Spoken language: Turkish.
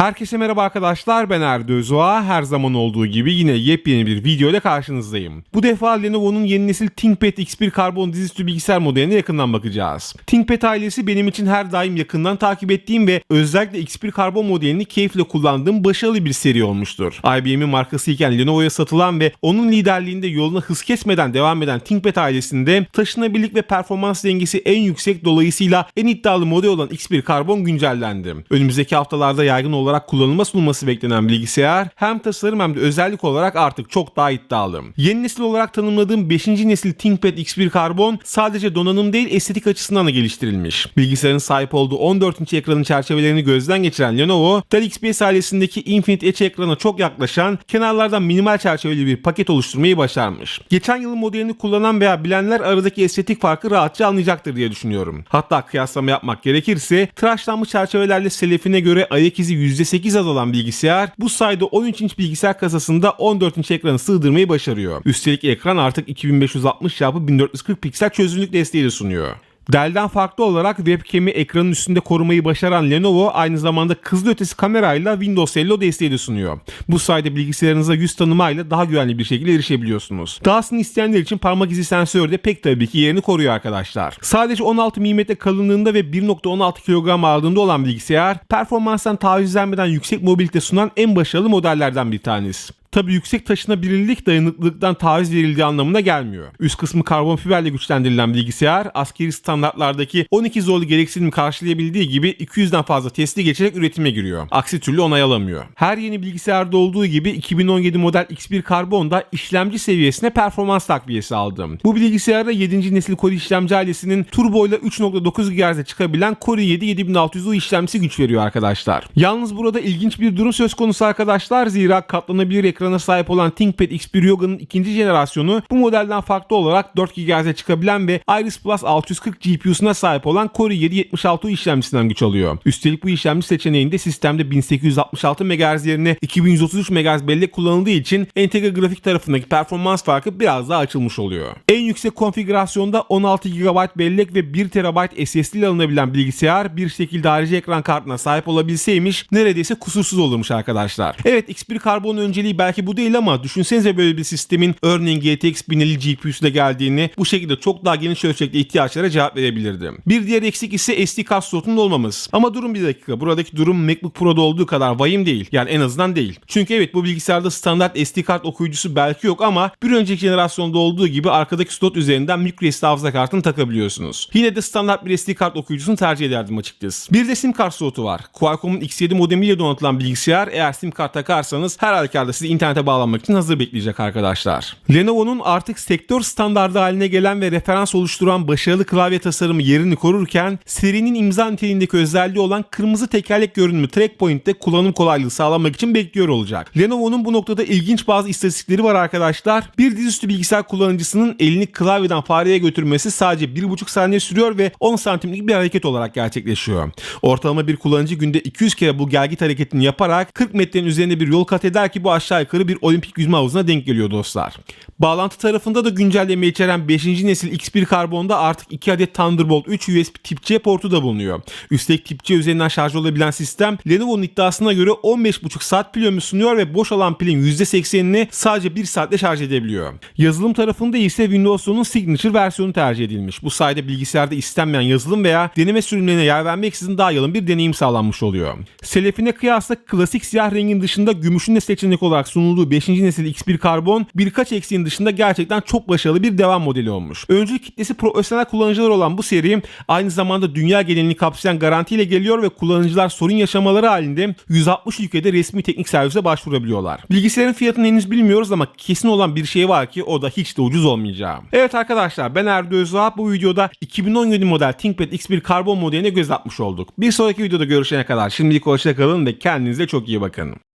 Herkese merhaba arkadaşlar ben Erdi Özdoğa. Her zaman olduğu gibi yine yepyeni bir video ile karşınızdayım. Bu defa Lenovo'nun yeni nesil ThinkPad X1 karbon dizüstü bilgisayar modeline yakından bakacağız. ThinkPad ailesi benim için her daim yakından takip ettiğim ve özellikle X1 karbon modelini keyifle kullandığım başarılı bir seri olmuştur. IBM'in markası iken Lenovo'ya satılan ve onun liderliğinde yoluna hız kesmeden devam eden ThinkPad ailesinde taşınabilirlik ve performans dengesi en yüksek dolayısıyla en iddialı model olan X1 karbon güncellendi. Önümüzdeki haftalarda yaygın olarak kullanılma sunulması beklenen bilgisayar hem tasarım hem de özellik olarak artık çok daha iddialı. Yeni nesil olarak tanımladığım 5. nesil ThinkPad X1 Carbon sadece donanım değil estetik açısından da geliştirilmiş. Bilgisayarın sahip olduğu 14 inç ekranın çerçevelerini gözden geçiren Lenovo, Dell XPS ailesindeki Infinite Edge ekrana çok yaklaşan, kenarlardan minimal çerçeveli bir paket oluşturmayı başarmış. Geçen yılın modelini kullanan veya bilenler aradaki estetik farkı rahatça anlayacaktır diye düşünüyorum. Hatta kıyaslama yapmak gerekirse tıraşlanmış çerçevelerle selefine göre ayak izi %8 azalan bilgisayar bu sayede 13 inç bilgisayar kasasında 14 inç ekranı sığdırmayı başarıyor. Üstelik ekran artık 2560 x 1440 piksel çözünürlük desteği de sunuyor. Dell'den farklı olarak webcam'i ekranın üstünde korumayı başaran Lenovo aynı zamanda hızlı ötesi kamerayla Windows Hello desteği de sunuyor. Bu sayede bilgisayarınıza yüz tanımayla daha güvenli bir şekilde erişebiliyorsunuz. Dahasını isteyenler için parmak izi sensörü de pek tabii ki yerini koruyor arkadaşlar. Sadece 16 mm kalınlığında ve 1.16 kilogram ağırlığında olan bilgisayar performanstan taviz vermeden yüksek mobilite sunan en başarılı modellerden bir tanesi. Tabi yüksek taşınabilirlik dayanıklılıktan taviz verildiği anlamına gelmiyor. Üst kısmı karbon fiberle güçlendirilen bilgisayar askeri standartlardaki 12 zorlu gereksinimi karşılayabildiği gibi 200'den fazla testi geçerek üretime giriyor. Aksi türlü onay alamıyor. Her yeni bilgisayarda olduğu gibi 2017 model X1 Carbon da işlemci seviyesine performans takviyesi aldım. Bu bilgisayarda 7. nesil Core işlemci ailesinin turbo ile 3.9 GHz'e çıkabilen Core i7-7600U işlemcisi güç veriyor arkadaşlar. Yalnız burada ilginç bir durum söz konusu arkadaşlar zira katlanabilir ekrana sahip olan ThinkPad X1 Yoga'nın ikinci jenerasyonu bu modelden farklı olarak 4 GHz'e çıkabilen ve Iris Plus 640 GPU'suna sahip olan Core i7-76 işlemcisinden güç alıyor. Üstelik bu işlemci seçeneğinde sistemde 1866 MHz yerine 2133 MHz bellek kullanıldığı için entegre grafik tarafındaki performans farkı biraz daha açılmış oluyor. En yüksek konfigürasyonda 16 GB bellek ve 1 TB SSD ile alınabilen bilgisayar bir şekilde harici ekran kartına sahip olabilseymiş neredeyse kusursuz olurmuş arkadaşlar. Evet X1 Carbon önceliği belki bu değil ama düşünsenize böyle bir sistemin örneğin GTX 1050 GPU'su da geldiğini bu şekilde çok daha geniş ölçekli ihtiyaçlara cevap verebilirdi. Bir diğer eksik ise SD kart slotunun olmaması. Ama durun bir dakika. Buradaki durum MacBook Pro'da olduğu kadar vahim değil. Yani en azından değil. Çünkü evet bu bilgisayarda standart SD kart okuyucusu belki yok ama bir önceki jenerasyonda olduğu gibi arkadaki slot üzerinden microSD hafıza kartını takabiliyorsunuz. Yine de standart bir SD kart okuyucusunu tercih ederdim açıkçası. Bir de sim kart slotu var. Qualcomm'un X7 modemiyle donatılan bilgisayar eğer sim kart takarsanız her halükarda sizi internete bağlanmak için hazır bekleyecek arkadaşlar. Lenovo'nun artık sektör standardı haline gelen ve referans oluşturan başarılı klavye tasarımı yerini korurken serinin imza niteliğindeki özelliği olan kırmızı tekerlek görünümü trackpoint'te kullanım kolaylığı sağlamak için bekliyor olacak. Lenovo'nun bu noktada ilginç bazı istatistikleri var arkadaşlar. Bir dizüstü bilgisayar kullanıcısının elini klavyeden fareye götürmesi sadece 1,5 saniye sürüyor ve 10 santimlik bir hareket olarak gerçekleşiyor. Ortalama bir kullanıcı günde 200 kere bu gelgit hareketini yaparak 40 metrenin üzerinde bir yol kat eder ki bu aşağı yukarı bir olimpik yüzme havuzuna denk geliyor dostlar. Bağlantı tarafında da güncelleme içeren 5. nesil X1 Carbon'da artık 2 adet Thunderbolt 3 USB tip C portu da bulunuyor. Üstelik tip C üzerinden şarj olabilen sistem Lenovo'nun iddiasına göre 15,5 saat pil ömrü sunuyor ve boş olan pilin %80'ini sadece 1 saatte şarj edebiliyor. Yazılım tarafında ise Windows 10'un Signature versiyonu tercih edilmiş. Bu sayede bilgisayarda istenmeyen yazılım veya deneme sürümlerine yer vermeksizin daha yalın bir deneyim sağlanmış oluyor. Selefine kıyasla klasik siyah rengin dışında gümüşün de seçenek olarak sunulduğu 5. nesil X1 Carbon birkaç eksiğin dışında gerçekten çok başarılı bir devam modeli olmuş. Öncü kitlesi profesyonel kullanıcılar olan bu seri aynı zamanda dünya genelini kapsayan garantiyle geliyor ve kullanıcılar sorun yaşamaları halinde 160 ülkede resmi teknik servise başvurabiliyorlar. Bilgisayarın fiyatını henüz bilmiyoruz ama kesin olan bir şey var ki o da hiç de ucuz olmayacağı. Evet arkadaşlar ben Erdo Özdoğan bu videoda 2017 model ThinkPad X1 Carbon modeline göz atmış olduk. Bir sonraki videoda görüşene kadar şimdilik hoşçakalın ve kendinize çok iyi bakın.